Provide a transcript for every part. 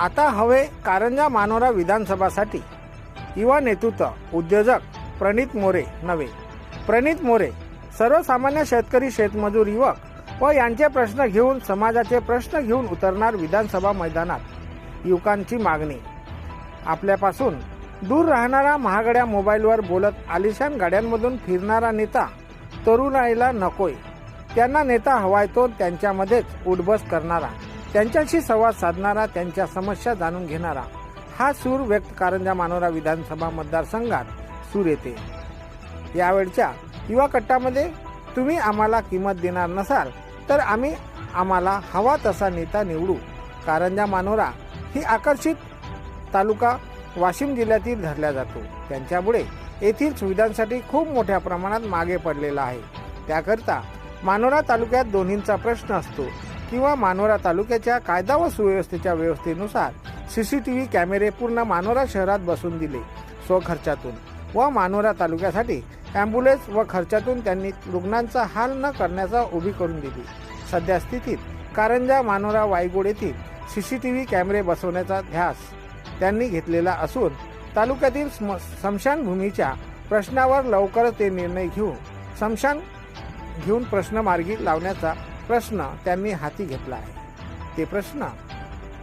आता हवे कारंजा मानोरा विधानसभासाठी. युवा नेतृत्व उद्योजक प्रणित मोरे नवे प्रणित मोरे सर्वसामान्य शेतकरी शेतमजूर युवक व यांचे प्रश्न घेऊन समाजाचे प्रश्न घेऊन उतरणार विधानसभा मैदानात. युवकांची मागणी. आपल्यापासून दूर राहणारा महागड्या मोबाईलवर बोलत आलिशान गाड्यांमधून फिरणारा नेता तरुणाईला नकोय. त्यांना नेता हवाय तो त्यांच्यामध्येच उठबस करणारा. त्यांच्याशी संवाद साधणारा त्यांच्या समस्या जाणून घेणारा हा सूर व्यक्त कारंजा मानोरा विधानसभा मतदारसंघात सूर येते. यावेळच्या युवा कट्टामध्ये तुम्ही आम्हाला किंमत देणार नसाल तर आम्ही आम्हाला हवा तसा नेता निवडू. कारंजा मानोरा ही आकर्षित तालुका वाशिम जिल्ह्यातील धरला जातो. त्यांच्यामुळे येथील सुविधांसाठी खूप मोठ्या प्रमाणात मागे पडलेला आहे. त्याकरता मानोरा तालुक्यात दोन्हींचा प्रश्न असतो. किंवा मानोरा तालुक्याच्या कायदा व सुव्यवस्थेच्या व्यवस्थेनुसार सीसीटीव्ही कॅमेरे पूर्ण मानोरा शहरात बसून दिले स्वखर्चातून व मानोरा तालुक्यासाठी ॲम्ब्युलन्स व खर्चातून त्यांनी रुग्णांचा हाल न करण्याचा उभी करून दिली. सध्या स्थितीत कारंजा मानोरा वायगोड येथील सी सी टी व्ही कॅमेरे बसवण्याचा ध्यास त्यांनी घेतलेला असून तालुक्यातील स्म- स्मशानभूमीच्या प्रश्नावर लवकरच ते निर्णय घेऊन स्मशान घेऊन प्रश्न मार्गी लावण्याचा प्रश्न त्यांनी हाती घेतला आहे. ते प्रश्न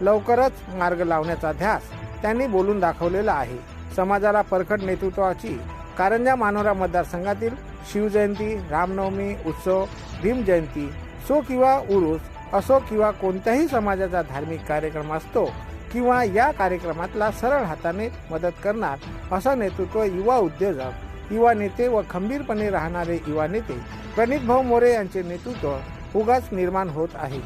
लवकरच मार्ग लावण्याचा ध्यास त्यांनी बोलून दाखवलेला आहे. समाजाला परखड नेतृत्वाची कारंजा मानोरा मतदारसंघातील शिवजयंती रामनवमी उत्सव भीमजयंती सो किंवा उरुस असो किंवा कोणत्याही समाजाचा धार्मिक कार्यक्रम असतो किंवा या कार्यक्रमातला सरळ हाताने मदत करणार असं नेतृत्व युवा उद्योजक युवा नेते व खंबीरपणे राहणारे युवा नेते प्रणित भाऊ मोरे यांचे नेतृत्व उगाच निर्माण होत आहे.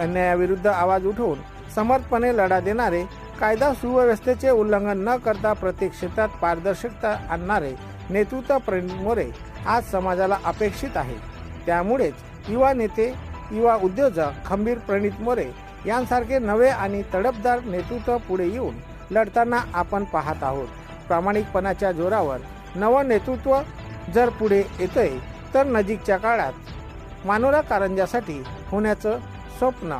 अन्यायाविरुद्ध आवाज उठवून समर्थपणे लढा देणारे कायदा सुव्यवस्थेचे उल्लंघन न करता प्रत्येक क्षेत्रात पारदर्शकता आणणारे नेतृत्व प्रणित मोरे आज समाजाला अपेक्षित आहे. त्यामुळेच युवा नेते युवा उद्योजक खंबीर प्रणित मोरे यांसारखे नवे आणि तडपदार नेतृत्व पुढे येऊन लढताना आपण पाहत आहोत. प्रामाणिकपणाच्या जोरावर नवं नेतृत्व जर पुढे येतंय तर नजीकच्या काळात मानोरा कारंजासाठी होण्याचं स्वप्न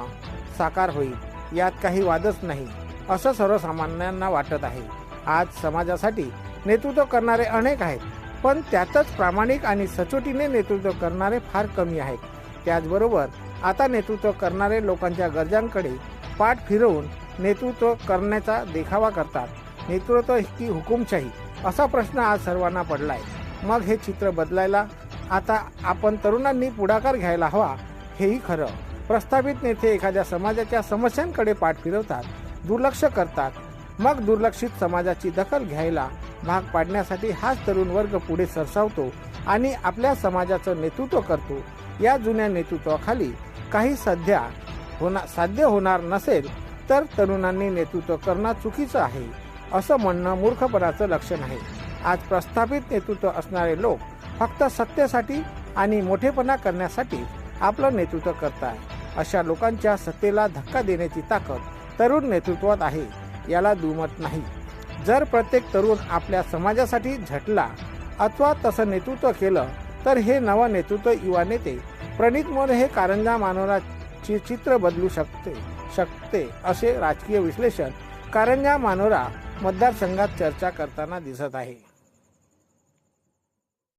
साकार होईल यात काही वादच नाही असं सर्वसामान्यांना वाटत आहे. आज समाजासाठी नेतृत्व करणारे अनेक आहेत पण त्यातच प्रामाणिक आणि सचोटीने नेतृत्व करणारे फार कमी आहेत. त्याचबरोबर आता नेतृत्व करणारे लोकांच्या गरजांकडे पाठ फिरवून नेतृत्व करण्याचा देखावा करतात. नेतृत्व ही हुकुमशाही असा प्रश्न आज सर्वांना पडलाय. मग हे चित्र बदलायला आता आपण तरुणांनी पुढाकार घ्यायला हवा हेही खरं. प्रस्थापित नेते एखाद्या समाजाच्या समस्यांकडे पाठ फिरवतात दुर्लक्ष करतात. मग दुर्लक्षित समाजाची दखल घ्यायला भाग पाडण्यासाठी हाच तरुण वर्ग पुढे सरसावतो आणि आपल्या समाजाचं नेतृत्व करतो. या जुन्या नेतृत्वाखाली काही सध्या होणार साध्य होणार नसेल तर तरुणांनी नेतृत्व करणं चुकीचं आहे असं म्हणणं मूर्खपणाचं लक्षण आहे. आज प्रस्थापित नेतृत्व असणारे लोक फक्त सत्तेसाठी आणि मोठेपणा करण्यासाठी आपलं नेतृत्व करतात अशा लोकांच्या सत्तेला धक्का देण्याची ताकद तरुण नेतृत्वात आहे. याला दुमत नाही. जर प्रत्येक तरुण आपल्या समाजासाठी झटला अथवा तसं नेतृत्व केलं तर हे नवं नेतृत्व युवा नेते प्रणित मोरे हे कारंजा मानोराचे चित्र बदलू शकते शकते असे राजकीय विश्लेषण कारंजा मानोरा मतदारसंघात चर्चा करताना दिसत आहे.